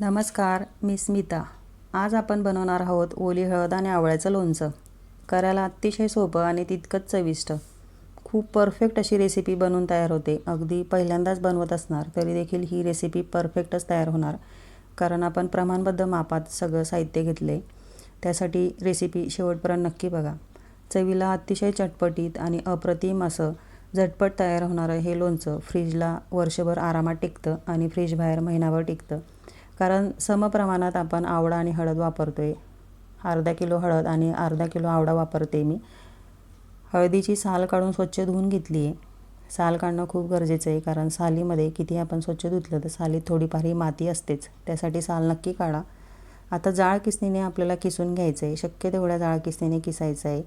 नमस्कार मी स्मिता. आज आपण बनवणार आहोत ओली हळद आणि आवळ्याचं लोणचं. करायला अतिशय सोपं आणि तितकंच चविष्ट. खूप परफेक्ट अशी रेसिपी बनवून तयार होते. अगदी पहिल्यांदाच बनवत असणार तरी देखील ही रेसिपी परफेक्टच तयार होणार. कारण आपण प्रमाणबद्ध मापात सगळं साहित्य घेतले त्यासाठी रेसिपी शेवटपर्यंत नक्की बघा. चवीला अतिशय चटपटीत आणि अप्रतिम असं झटपट तयार होणारं हे लोणचं फ्रीजला वर्षभर आरामात टिकतं आणि फ्रीज बाहेर महिनाभर टिकतं. कारण समप्रमाणात आपण आवळा आणि हळद वापरतो आहे अर्धा किलो हळद आणि अर्धा किलो आवळा वापरते मी. हळदीची साल काढून स्वच्छ धुवून घेतली आहे साल काढणं खूप गरजेचं आहे कारण सालीमध्ये किती आपण स्वच्छ धुतलं तर सालीत थोडीफार ही माती असतेच. त्यासाठी साल नक्की काढा. आता जाळ किसणीने आपल्याला किसून घ्यायचं आहे शक्य तेवढ्या जाळ किसणीने किसायचं आहे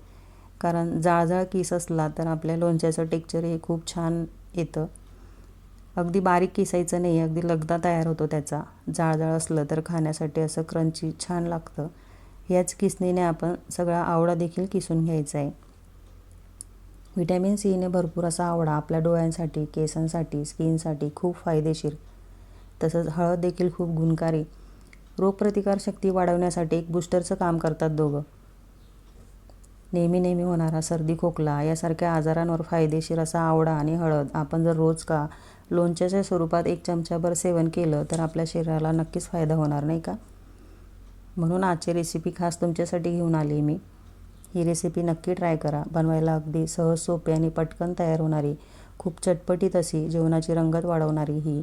कारण जाळजाळ किस असला तर आपल्या लोणच्याचं टेक्चर हे खूप छान येतं. अगदी बारीक किसायचं नाही अगदी लगदा तयार होतो त्याचा. जाळजाळ असलं तर खाण्यासाठी असं क्रंची छान लागतं. याच किसणीने आपण सगळा आवडा देखील किसून घ्यायचा आहे. व्हिटॅमिन सीने भरपूर असा आवडा आपल्या डोळ्यांसाठी केसांसाठी स्किनसाठी खूप फायदेशीर. तसंच हळद देखील खूप गुणकारी. रोगप्रतिकारशक्ती वाढवण्यासाठी एक बूस्टरचं काम करतात दोघं. नेहमी नेहमी होणारा सर्दी खोकला यासारख्या आजारांवर फायदेशीर असा आवडा आणि हळद. आपण जर रोज का लोणच्याच्या स्वरूपात एक चमचाभर सेवन केलं तर आपल्या शरीराला नक्कीच फायदा होणार नाही का? म्हणून आजची रेसिपी खास तुमच्यासाठी घेऊन आली मी. ही रेसिपी नक्की ट्राय करा. बनवायला अगदी सहज सोपी आणि पटकन तयार होणारी खूप चटपटीत अशी जेवणाची रंगत वाढवणारी ही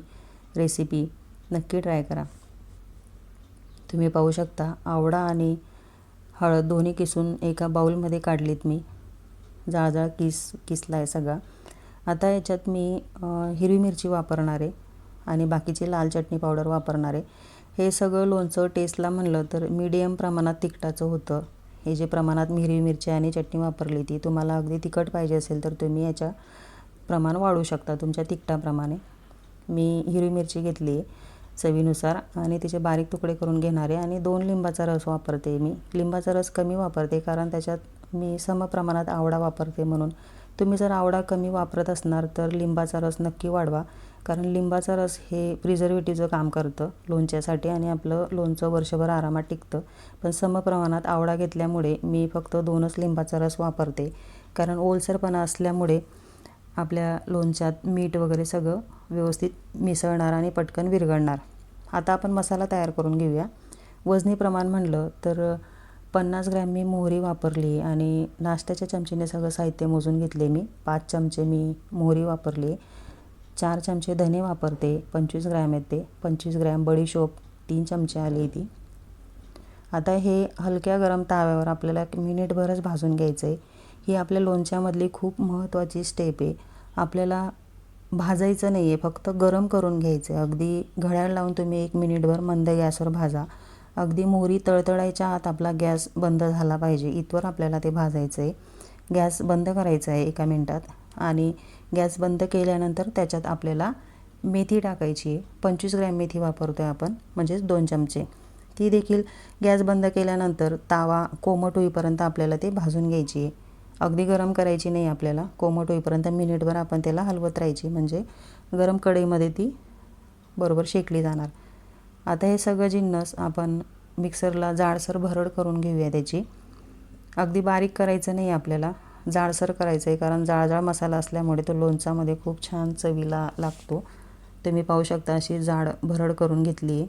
रेसिपी नक्की ट्राय करा. तुम्ही पाहू शकता आवडा आणि हळद दोन्ही किसून एका बाऊलमध्ये काढलीत मी. जाळजाळ किस किसला आहे सगळा. आता याच्यात मी हिरवी मिरची वापरणार आहे आणि बाकीची लाल चटणी पावडर वापरणार. आहे हे सगळं लोणचं टेस्टला म्हणलं तर मीडियम प्रमाणात तिखटाचं होतं. हे जे प्रमाणात मी हिरवी मिरची आणि चटणी वापरली ती तुम्हाला अगदी तिखट पाहिजे असेल तर तुम्ही याच्या प्रमाण वाढू शकता तुमच्या तिखटाप्रमाणे. मी हिरवी मिरची घेतली आहे चवीनुसार आणि तिचे बारीक तुकडे करून घेणारे आणि दोन लिंबाचा रस वापरते मी. लिंबाचा रस कमी वापरते कारण त्याच्यात मी समप्रमाणात आवडा वापरते म्हणून. तुम्ही जर आवडा कमी वापरत असणार तर लिंबाचा रस नक्की वाढवा. कारण लिंबाचा रस हे प्रिझर्वेटिव्हचं काम करतं लोणच्यासाठी आणि आपलं लोणचं वर्षभर आरामात टिकतं. पण समप्रमाणात आवडा घेतल्यामुळे मी फक्त दोनच लिंबाचा रस वापरते. कारण ओलसरपणा असल्यामुळे आपल्या लोणच्यात मीठ वगैरे सगळं व्यवस्थित मिसळणार आणि पटकन विरघळणार. आता आपण मसाला तयार करून घेऊया. वजनी प्रमाण म्हणलं तर पन्नास ग्रॅम मी मोहरी वापरली आणि नाश्त्याच्या चमचीने सगळं साहित्य मोजून घेतले मी. पाच चमचे मी मोहरी वापरली. चार चमचे धने वापरते पंचवीस ग्रॅम येते. पंचवीस ग्रॅम बडीशोप तीन चमचे आली ती. आता हे हलक्या गरम ताव्यावर आपल्याला मिनिटभरच भाजून घ्यायचं आहे ही आपल्या लोणच्यामधली खूप महत्त्वाची स्टेप आहे. आपल्याला भाजायचं नाही आहे फक्त गरम करून घ्यायचं. आहे अगदी घड्याळ लावून तुम्ही एक मिनिटभर मंद गॅसवर भाजा. अगदी मोहरी तळतळायच्या आत आपला गॅस बंद झाला पाहिजे. इथवर आपल्याला ते भाजायचं आहे गॅस बंद करायचा आहे एका मिनटात. आणि गॅस बंद केल्यानंतर त्याच्यात आपल्याला मेथी टाकायची आहे. पंचवीस ग्रॅम मेथी वापरतो आहे आपण म्हणजेच दोन चमचे. ती देखील गॅस बंद केल्यानंतर तावा कोमट होईपर्यंत आपल्याला ते भाजून घ्यायची आहे. अगदी गरम करायची नाही आपल्याला. कोमट होईपर्यंत मिनिटभर आपण त्याला हलवत राहायची. म्हणजे गरम कढईमध्ये ती बरोबर शेकली जाणार. आता हे सगळं जिन्नस आपण मिक्सरला जाडसर भरड करून घेऊया त्याची. अगदी बारीक करायचं नाही आपल्याला. जाडसर करायचं आहे कारण जाळजाळ मसाला असल्यामुळे तो लोणचामध्ये खूप छान चवीला लागतो. तुम्ही पाहू शकता अशी जाड भरड करून घेतली. आहे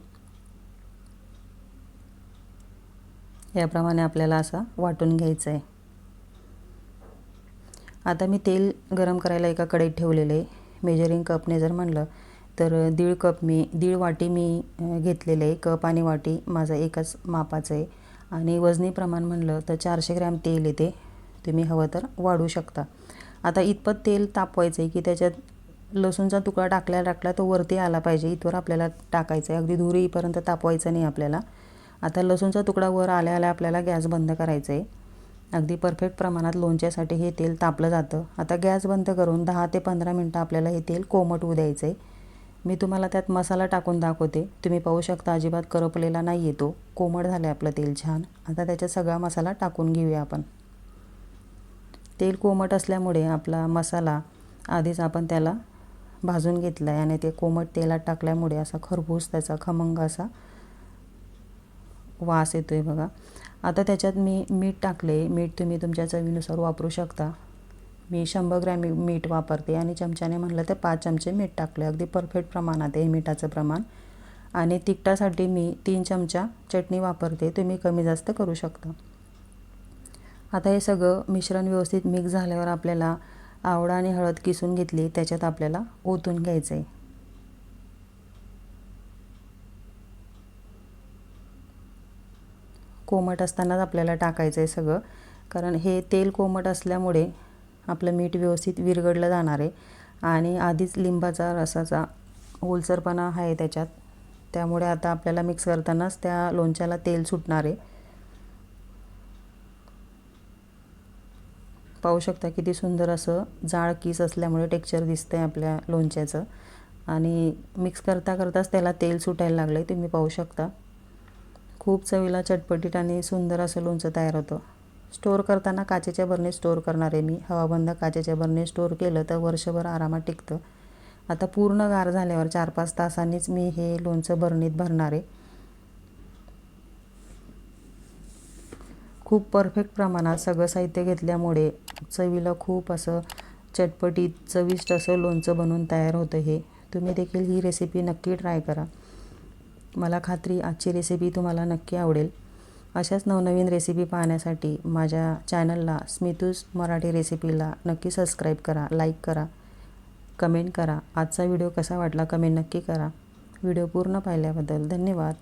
याप्रमाणे आपल्याला असा वाटून घ्यायचं आहे आता मी तेल गरम करायला एका कढईत ठेवलेलं आहे. मेजरिंग कपने जर म्हणलं तर दीड कप मी दीड वाटी मी घेतलेलं आहे. कप आणि वाटी माझा एकच मापाचं आहे. आणि वजनी प्रमाण म्हणलं तर चारशे ग्रॅम तेल येते. तुम्ही हवं तर वाढू शकता. आता इतपत तेल तापवायचं आहे की त्याच्यात लसूणचा तुकडा टाकल्या टाकला तो वरती आला पाहिजे. इथवर आपल्याला टाकायचं आहे अगदी धुरी येईपर्यंत तापवायचं नाही आपल्याला. आता लसूणचा तुकडा वर आल्या आल्या आपल्याला गॅस बंद करायचं आहे अगदी परफेक्ट प्रमाणात लोणच्यासाठी हे तेल तापलं जातं. आता गॅस बंद करून दहा ते पंधरा मिनटं आपल्याला हे तेल कोमट होऊ द्यायचं आहे मी तुम्हाला त्यात मसाला टाकून दाखवते. तुम्ही पाहू शकता अजिबात करपलेला नाही येतो कोमट झालं आहे आपलं तेल छान. आता त्याच्यात सगळा मसाला टाकून घेऊया आपण. तेल कोमट असल्यामुळे आपला मसाला आधीच आपण त्याला भाजून घेतला आहे आणि ते कोमट तेलात टाकल्यामुळे असा खरबूस त्याचा खमंग असा वास येतो आहे बघा. आता त्याच्यात मी मीठ टाकले. मीठ तुम्ही तुमच्या चवीनुसार वापरू शकता. मी शंभर ग्रॅम मीठ वापरते आणि चमच्याने म्हणलं तर पाच चमचे मीठ टाकले. अगदी परफेक्ट प्रमाणात आहे मिठाचं प्रमाण. आणि तिखटासाठी मी तीन चमचा चटणी वापरते. तुम्ही कमी जास्त करू शकता. आता हे सगळं मिश्रण व्यवस्थित मिक्स झाल्यावर आपल्याला आवळा आणि हळद किसून घेतली. त्याच्यात आपल्याला ओतून घ्यायचं आहे कोमट असतानाच आपल्याला टाकायचं आहे सगळं. कारण हे तेल कोमट असल्यामुळे आपलं मीठ व्यवस्थित विरघडलं जाणार. आहे आणि आधीच लिंबाचा रसाचा ओलसरपणा आहे त्याच्यात. त्यामुळे आता आपल्याला मिक्स करतानाच त्या लोणच्याला तेल सुटणार. आहे पाहू शकता किती सुंदर असं जाळ किस असल्यामुळे टेक्चर दिसतं आहे आपल्या लोणच्याचं. आणि मिक्स करता करताच त्याला तेल सुटायला लागलं आहे तुम्ही पाहू शकता. खूप चवीला चटपटीत आणि सुंदर असं लोणचं तयार होतं. स्टोअर करताना काचेच्या बरणीत स्टोअर करणार आहे मी. हवाबंद काचेच्या बरणी स्टोअर केलं तर वर्षभर आरामात टिकतं. आता पूर्ण गार झाल्यावर चार पाच तासांनीच मी हे लोणचं बरणीत भरणार. आहे खूप परफेक्ट प्रमाणात सगळं साहित्य घेतल्यामुळे चवीला खूप असं चटपटीत चविष्ट असं लोणचं बनवून तयार होतं हे. तुम्ही देखील ही रेसिपी नक्की ट्राय करा. मला खात्री आजची रेसिपी तुम्हाला नक्की आवडेल. अशाच नवनवीन रेसिपी पाहण्यासाठी माझ्या चॅनलला स्मितूस मराठी रेसिपीला नक्की सबस्क्राईब करा लाईक करा कमेंट करा. आजचा व्हिडिओ कसा वाटला कमेंट नक्की करा. व्हिडिओ पूर्ण पाहिल्याबद्दल धन्यवाद.